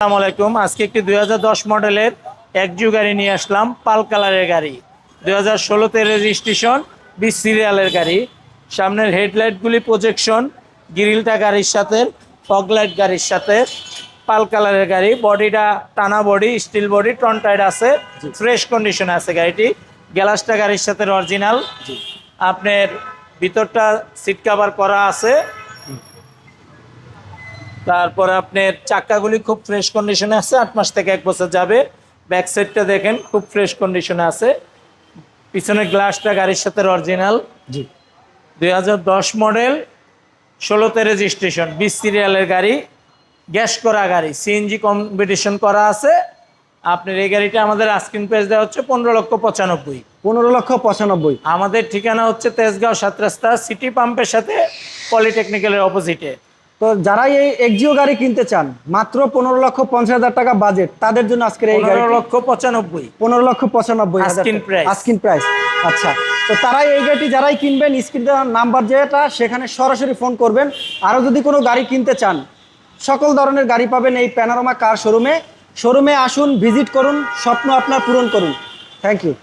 আসসালামু আলাইকুম। আজকে একটি দুই মডেলের একজু গাড়ি নিয়ে আসলাম পাল কালারের গাড়ি। দুই হাজার ষোলোতে রেজিস্ট্রেশন বিশ সিরিয়ালের গাড়ি। সামনের হেডলাইটগুলি প্রজেকশন গ্রিলটা গাড়ির সাথে ফগলাইট গাড়ির সাথে পাল কালারের গাড়ি। বডিটা টানা বডি স্টিল বডি ট্রন্টাইড আছে ফ্রেশ কন্ডিশনে আছে গাড়িটি। গ্যালাসটা গাড়ির সাথে অরিজিনাল আপনার ভিতরটা সিট কাভার করা আছে তারপরে আপনার চাক্কাগুলি খুব ফ্রেশ কন্ডিশনে আছে আট মাস থেকে এক বছর যাবে। ব্যাক সাইডটা দেখেন খুব ফ্রেশ কন্ডিশনে আছে। পিছনের গ্লাসটা গাড়ির সাথে অরিজিনাল জি। দুই হাজার দশ মডেল ষোলোতে রেজিস্ট্রেশন বিশ সিরিয়ালের গাড়ি গ্যাস করা গাড়ি সিএনজি কম্পিটিশন করা আছে। আপনার এই গাড়িটা আমাদের আস্কিন প্রাইস দেওয়া হচ্ছে পনেরো লক্ষ পঁচানব্বই। পনেরো লক্ষ পঁচানব্বই। আমাদের ঠিকানা হচ্ছে তেজগাঁও সাত রাস্তা সিটি পাম্পের সাথে পলিটেকনিক্যালের অপোজিটে তো যারা এই এক্সিও গাড়ি কিনতে চান মাত্র পনেরো লক্ষ পঞ্চাশ হাজার টাকা বাজেট তাদের জন্য আজকের এই গাড়ি পনেরো লক্ষ পঁচানব্বই। পনেরো লক্ষ পঁচানব্বই। Asking price আচ্ছা তো তারাই এই গাড়িটি যারাই কিনবেন স্ক্রিন নাম্বার যেটা সেখানে সরাসরি ফোন করবেন। আরও যদি কোনো গাড়ি কিনতে চান সকল ধরনের গাড়ি পাবেন এই প্যানারোমা কার শোরুমে শোরুমে আসুন ভিজিট করুন স্বপ্ন আপনার পূরণ করুন। Thank you